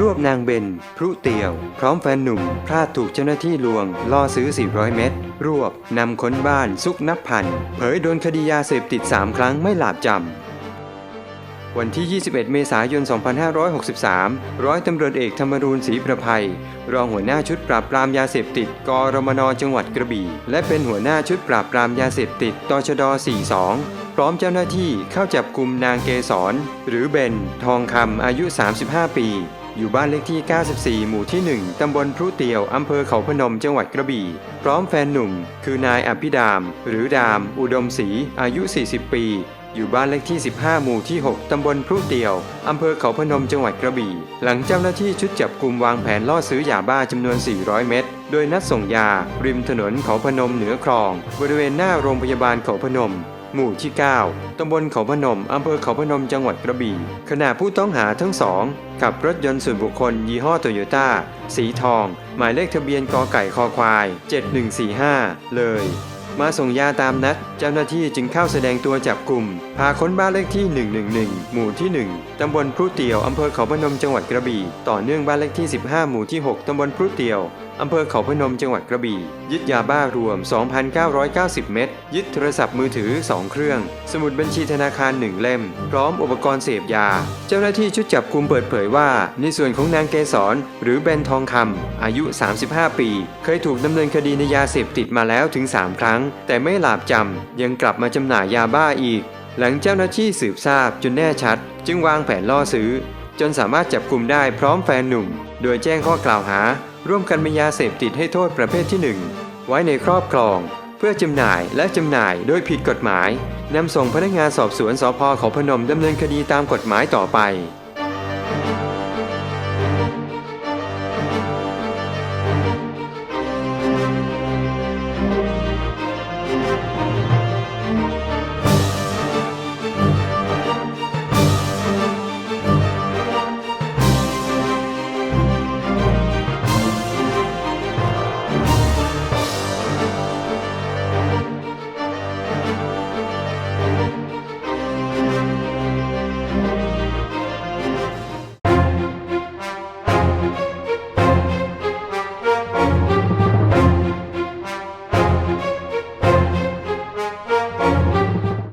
รวบนางเบน พรุเตียว พร้อมแฟนหนุ่มพลาดถูกเจ้าหน้าที่ลวง ล่อซื้อ 400 เม็ดรวบนำค้นบ้านซุกนับพัน เผยโดนคดียาเสพติด 3 ครั้งไม่หลาบจำวันที่ 21 เมษายน 2563 ร้อยตำรวจเอกธรรมรูญศรีประภัย รองหัวหน้าชุดปราบปรามยาเสพติด กรมนจังหวัดกระบี่ และเป็นหัวหน้าชุดปราบปรามยาเสพติด ตชด 42 พร้อมเจ้าหน้าที่เข้าจับกลุ่มนางเกษรหรือเบน ทองคำอายุ 35 ปี อยู่บ้านเลขที่ 94 หมู่ที่ 1 ตำบลพรุเตียว อำเภอเขาพนม จังหวัดกระบี่ พร้อมแฟนหนุ่ม คือนายอภิดาม หรือดาม อุดมศรี อายุ 40 ปี อยู่บ้านเลขที่ 15 หมู่ที่ 6 ตำบลพรุเตียว อำเภอเขาพนม จังหวัดกระบี่ หลังเจ้าหน้าที่ชุดจับกลุ่มวางแผนล่อซื้อยาบ้าจำนวน 400 เม็ด โดยนัดส่งยา ริมถนนเขาพนมเหนือคลอง บริเวณหน้าโรงพยาบาลเขาพนม หมู่ที่ 9 ตำบลเขาพนม อำเภอเขาพนม จังหวัดกระบี่ ขณะผู้ต้องหาทั้งสองขับรถยนต์ส่วนบุคคล ยี่ห้อโตโยต้า สีทอง หมายเลขทะเบียนกอไก่คอควาย 7145 เลย มาส่งยาตามนัด เจ้าหน้าที่จึงเข้าแสดงตัวจับกลุ่ม พาค้นบ้านเลขที่ 111 หมู่ที่ 1 ตำบลพรุเตียว อำเภอเขาพนม จังหวัดกระบี่ ต่อเนื่องบ้านเลขที่ 15 หมู่ที่ 6 ตำบลพรุเตียว อำเภอเขาพนมจังหวัดกระบี่ ยึดยาบ้ารวม 2,990 เม็ด ยึดโทรศัพท์มือถือ 2 เครื่อง สมุดบัญชีธนาคาร 1 เล่ม พร้อมอุปกรณ์เสพยา เจ้าหน้าที่ชุดจับกุมเปิดเผยว่า ในส่วนของนางเกษรหรือเบนทองคำอายุ 35 ปี เคยถูกดำเนินคดีในยาเสพติดมาแล้วถึง 3 ครั้ง แต่ไม่หลาบจำยังกลับมาจำหน่ายยาบ้าอีก หลังเจ้าหน้าที่สืบทราบจนแน่ชัด จึงวางแผนล่อซื้อ จนสามารถจับกลุ่มได้พร้อมแฟนหนุ่ม โดยแจ้งข้อกล่าวหา ร่วมกันมียาเสพติดให้โทษประเภทที่ 1 ไว้ในครอบครอง เพื่อจำหน่ายและจำหน่ายโดยผิดกฎหมายนำส่งพนักงานสอบสวนสพเขาพนมดำเนินคดีตามกฎหมายต่อไป